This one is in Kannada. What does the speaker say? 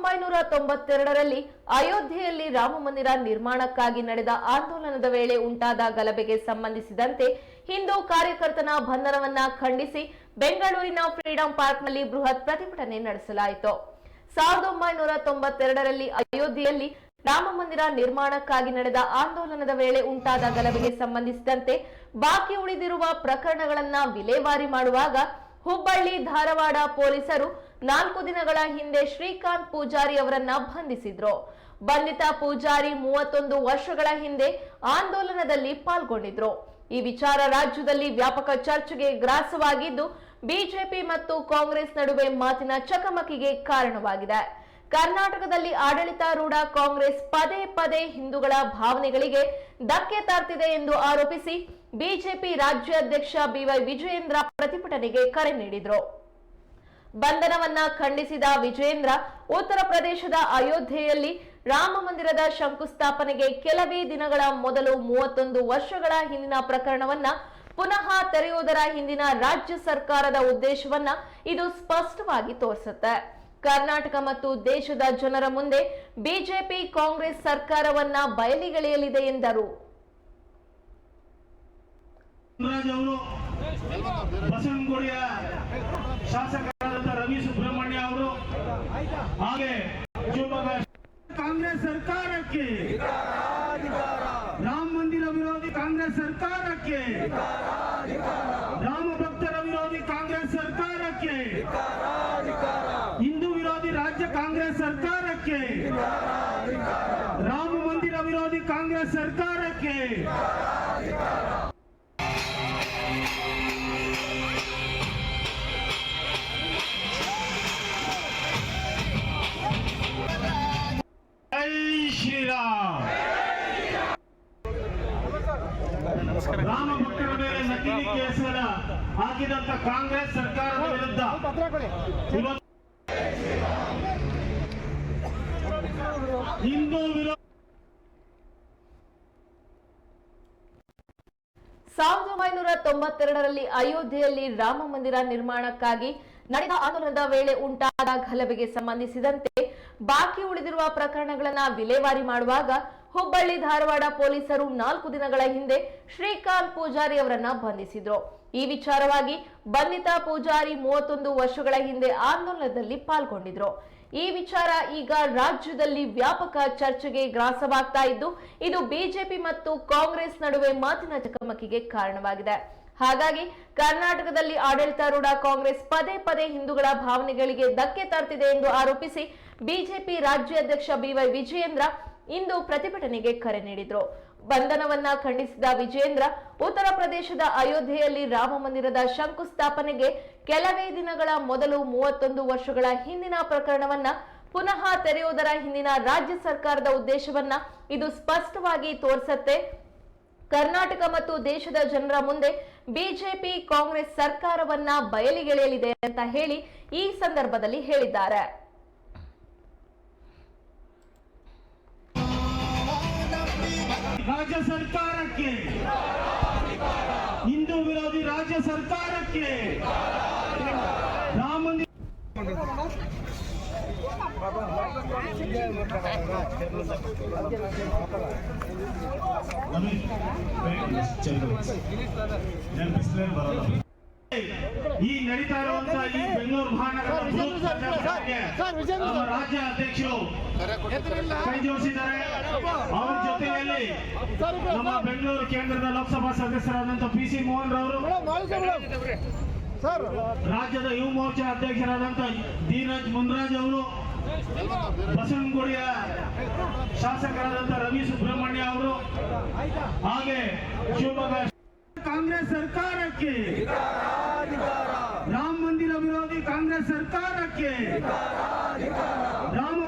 ಒಂಬೈನೂರ ತೊಂಬತ್ತೆರಡರಲ್ಲಿ ಅಯೋಧ್ಯೆಯಲ್ಲಿ ರಾಮ ಮಂದಿರ ನಿರ್ಮಾಣಕ್ಕಾಗಿ ನಡೆದ ಆಂದೋಲನದ ವೇಳೆ ಉಂಟಾದ ಗಲಭೆಗೆ ಸಂಬಂಧಿಸಿದಂತೆ ಹಿಂದೂ ಕಾರ್ಯಕರ್ತನ ಬಂಧನವನ್ನ ಖಂಡಿಸಿ ಬೆಂಗಳೂರಿನ ಫ್ರೀಡಂ ಪಾರ್ಕ್ನಲ್ಲಿ ಬೃಹತ್ ಪ್ರತಿಭಟನೆ ನಡೆಸಲಾಯಿತು. ಸಾವಿರದ ಒಂಬೈನೂರ ತೊಂಬತ್ತೆರಡರಲ್ಲಿ ಅಯೋಧ್ಯೆಯಲ್ಲಿ ರಾಮ ಮಂದಿರ ನಿರ್ಮಾಣಕ್ಕಾಗಿ ನಡೆದ ಆಂದೋಲನದ ವೇಳೆ ಉಂಟಾದ ಗಲಭೆಗೆ ಸಂಬಂಧಿಸಿದಂತೆ ಬಾಕಿ ಉಳಿದಿರುವ ಪ್ರಕರಣಗಳನ್ನ ವಿಲೇವಾರಿ ಮಾಡುವಾಗ ಹುಬ್ಬಳ್ಳಿ, ಧಾರವಾಡ ಪೊಲೀಸರು ನಾಲ್ಕು ದಿನಗಳ ಹಿಂದೆ ಶ್ರೀಕಾಂತ್ ಪೂಜಾರಿ ಅವರನ್ನ ಬಂಧಿಸಿದ್ರು. ಬಂಧಿತ ಪೂಜಾರಿ ಮೂವತ್ತೊಂದು ವರ್ಷಗಳ ಹಿಂದೆ ಆಂದೋಲನದಲ್ಲಿ ಪಾಲ್ಗೊಂಡಿದ್ರು. ಈ ವಿಚಾರ ರಾಜ್ಯದಲ್ಲಿ ವ್ಯಾಪಕ ಚರ್ಚೆಗೆ ಗ್ರಾಸವಾಗಿದ್ದು, ಬಿಜೆಪಿ ಮತ್ತು ಕಾಂಗ್ರೆಸ್ ನಡುವೆ ಮಾತಿನ ಚಕಮಕಿಗೆ ಕಾರಣವಾಗಿದೆ. ಕರ್ನಾಟಕದಲ್ಲಿ ಆಡಳಿತಾರೂಢ ಕಾಂಗ್ರೆಸ್ ಪದೇ ಪದೇ ಹಿಂದೂಗಳ ಭಾವನೆಗಳಿಗೆ ಧಕ್ಕೆ ತರ್ತಿದೆ ಎಂದು ಆರೋಪಿಸಿ ಬಿಜೆಪಿ ರಾಜ್ಯಾಧ್ಯಕ್ಷ ಬಿವೈ ವಿಜಯೇಂದ್ರ ಪ್ರತಿಭಟನೆಗೆ ಕರೆ ನೀಡಿದ್ರು. ಬಂಧನವನ್ನ ಖಂಡಿಸಿದ ವಿಜೇಂದ್ರ ಉತ್ತರ ಪ್ರದೇಶದ ಅಯೋಧ್ಯೆಯಲ್ಲಿ ರಾಮ ಮಂದಿರದ ಶಂಕುಸ್ಥಾಪನೆಗೆ ಕೆಲವೇ ದಿನಗಳ ಮೊದಲು ಮೂವತ್ತೊಂದು ವರ್ಷಗಳ ಹಿಂದಿನ ಪ್ರಕರಣವನ್ನ ಪುನಃ ತೆರೆಯುವುದರ ಹಿಂದಿನ ರಾಜ್ಯ ಸರ್ಕಾರದ ಉದ್ದೇಶವನ್ನ ಇದು ಸ್ಪಷ್ಟವಾಗಿ ತೋರಿಸುತ್ತೆ. ಕರ್ನಾಟಕ ಮತ್ತು ದೇಶದ ಜನರ ಮುಂದೆ ಬಿಜೆಪಿ ಕಾಂಗ್ರೆಸ್ ಸರ್ಕಾರವನ್ನ ಬಯಲಿಗೆಳೆಯಲಿದೆ ಎಂದರು. ರಾಜ್ ಸುಬ್ರಹ್ಮಣ್ಯ ಅವರು. ಹಾಗೆ ಕಾಂಗ್ರೆಸ್ ಸರ್ಕಾರಕ್ಕೆ ರಾಮ ಮಂದಿರ ವಿರೋಧಿ ಕಾಂಗ್ರೆಸ್ ಸರ್ಕಾರಕ್ಕೆ ರಾಮ ಭಕ್ತರ ವಿರೋಧಿ ಕಾಂಗ್ರೆಸ್ ಸರ್ಕಾರಕ್ಕೆ ಹಿಂದೂ ವಿರೋಧಿ ರಾಜ್ಯ ಕಾಂಗ್ರೆಸ್ ಸರ್ಕಾರಕ್ಕೆ ರಾಮ ಮಂದಿರ ವಿರೋಧಿ ಕಾಂಗ್ರೆಸ್ ಸರ್ಕಾರಕ್ಕೆ ರಾಮ ಭಕ್ತರ ಮೇಲೆ ನಕಲಿ ಕೇಸುಗಳ ಹಾಕಿದಂತ ಕಾಂಗ್ರೆಸ್ ಸರ್ಕಾರದ ವಿರುದ್ಧ ಹಿಂದೂ ವಿರೋಧ ಸಾವಿರದ ಒಂಬೈನೂರ ತೊಂಬತ್ತೆರಡರಲ್ಲಿ ಅಯೋಧ್ಯೆಯಲ್ಲಿ ರಾಮ ಮಂದಿರ ನಿರ್ಮಾಣಕ್ಕಾಗಿ ನಡೆದ ಆಂದೋಲನದ ವೇಳೆ ಉಂಟಾದ ಗಲಭೆಗೆ ಸಂಬಂಧಿಸಿದಂತೆ ಬಾಕಿ ಉಳಿದಿರುವ ಪ್ರಕರಣಗಳನ್ನು ವಿಲೇವಾರಿ ಮಾಡುವಾಗ ಹುಬ್ಬಳ್ಳಿ ಧಾರವಾಡ ಪೊಲೀಸರು ನಾಲ್ಕು ದಿನಗಳ ಹಿಂದೆ ಶ್ರೀಕಾಂತ್ ಪೂಜಾರಿ ಅವರನ್ನ ಬಂಧಿಸಿದ್ರು. ಈ ವಿಚಾರವಾಗಿ ಬಂಧಿತ ಪೂಜಾರಿ ಮೂವತ್ತೊಂದು ವರ್ಷಗಳ ಹಿಂದೆ ಆಂದೋಲನದಲ್ಲಿ ಪಾಲ್ಗೊಂಡಿದ್ರು. ಈ ವಿಚಾರ ಈಗ ರಾಜ್ಯದಲ್ಲಿ ವ್ಯಾಪಕ ಚರ್ಚೆಗೆ ಗ್ರಾಸವಾಗ್ತಾ ಇದ್ದು, ಇದು ಬಿಜೆಪಿ ಮತ್ತು ಕಾಂಗ್ರೆಸ್ ನಡುವೆ ಮಾತಿನ ಚಕಮಕಿಗೆ ಕಾರಣವಾಗಿದೆ. ಹಾಗಾಗಿ ಕರ್ನಾಟಕದಲ್ಲಿ ಆಡಳಿತಾರೂಢ ಕಾಂಗ್ರೆಸ್ ಪದೇ ಪದೇ ಹಿಂದೂಗಳ ಭಾವನೆಗಳಿಗೆ ಧಕ್ಕೆ ತರ್ತಿದೆ ಎಂದು ಆರೋಪಿಸಿ ಬಿಜೆಪಿ ರಾಜ್ಯಾಧ್ಯಕ್ಷ ಬಿವೈ ವಿಜಯೇಂದ್ರ ಇಂದು ಪ್ರತಿಭಟನೆಗೆ ಕರೆ ನೀಡಿದ್ರು. ಬಂಧನವನ್ನ ಖಂಡಿಸಿದ ವಿಜೇಂದ್ರ, ಉತ್ತರ ಪ್ರದೇಶದ ಅಯೋಧ್ಯೆಯಲ್ಲಿ ರಾಮ ಮಂದಿರದ ಶಂಕುಸ್ಥಾಪನೆಗೆ ಕೆಲವೇ ದಿನಗಳ ಮೊದಲು ಮೂವತ್ತೊಂದು ವರ್ಷಗಳ ಹಿಂದಿನ ಪ್ರಕರಣವನ್ನ ಪುನಃ ತೆರೆಯುವುದರ ಹಿಂದಿನ ರಾಜ್ಯ ಸರ್ಕಾರದ ಉದ್ದೇಶವನ್ನ ಇದು ಸ್ಪಷ್ಟವಾಗಿ ತೋರಿಸತ್ತೆ. ಕರ್ನಾಟಕ ಮತ್ತು ದೇಶದ ಜನರ ಮುಂದೆ ಬಿಜೆಪಿ ಕಾಂಗ್ರೆಸ್ ಸರ್ಕಾರವನ್ನ ಬಯಲಿಗೆಳೆಯಲಿದೆ ಅಂತ ಹೇಳಿ ಈ ಸಂದರ್ಭದಲ್ಲಿ ಹೇಳಿದ್ದಾರೆ. ರಾಜ್ಯ ಸರ್ಕಾರಕ್ಕೆ. ಹಿಂದೂ ವಿರೋಧಿ ರಾಜ್ಯ ಸರ್ಕಾರಕ್ಕೆ. ರಾಮ ಮಂದಿರ ಈ ನಡೀತಾ ಇರುವಂತಹ ಈ ಬೆಂಗಳೂರು ಮಹಾನಗರ ರಾಜ್ಯ ಅಧ್ಯಕ್ಷರು ಕೈ ಜೋಡಿಸಿದ್ದಾರೆ. ಅವರ ಜೊತೆಯಲ್ಲಿ ನಮ್ಮ ಬೆಂಗಳೂರು ಕೇಂದ್ರದ ಲೋಕಸಭಾ ಸದಸ್ಯರಾದಂತ ಪಿ ಸಿ ಮೋಹನ್ ರವರು ರಾಜ್ಯದ ಯುವ ಮೋರ್ಚಾ ಅಧ್ಯಕ್ಷರಾದಂತ ಧೀರಜ್ ಮುನ್ರಾಜ್ ಅವರು ಬಸವನಗುಡಿಯ ಶಾಸಕರಾದಂತಹ ರವಿ ಸುಬ್ರಹ್ಮಣ್ಯ ಅವರು ಹಾಗೆ ಶಿವಮೊಗ್ಗ ಕಾಂಗ್ರೆಸ್ ಸರ್ಕಾರಕ್ಕೆ ಕಾಂಗ್ರೆಸ್ ಸರ್ಕಾರಕ್ಕೆ. ರಾಮ